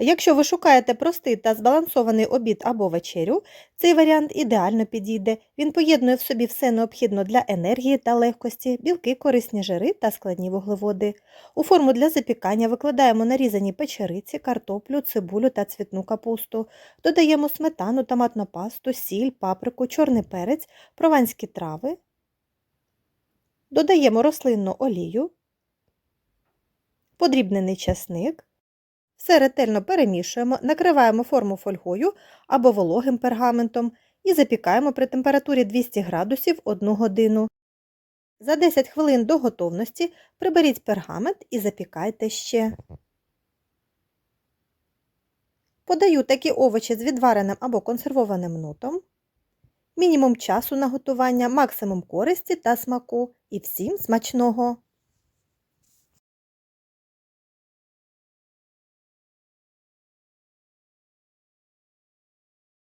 Якщо ви шукаєте простий та збалансований обід або вечерю, цей варіант ідеально підійде. Він поєднує в собі все необхідне для енергії та легкості, білки, корисні жири та складні вуглеводи. У форму для запікання викладаємо нарізані печериці, картоплю, цибулю та цвітну капусту. Додаємо сметану, томатну пасту, сіль, паприку, чорний перець, прованські трави. Додаємо рослинну олію, подрібнений часник. Все ретельно перемішуємо, накриваємо форму фольгою або вологим пергаментом і запікаємо при температурі 200 градусів 1 годину. За 10 хвилин до готовності приберіть пергамент і запікайте ще. Подаю такі овочі з відвареним або консервованим нутом. Мінімум часу на готування, максимум користі та смаку. І всім смачного!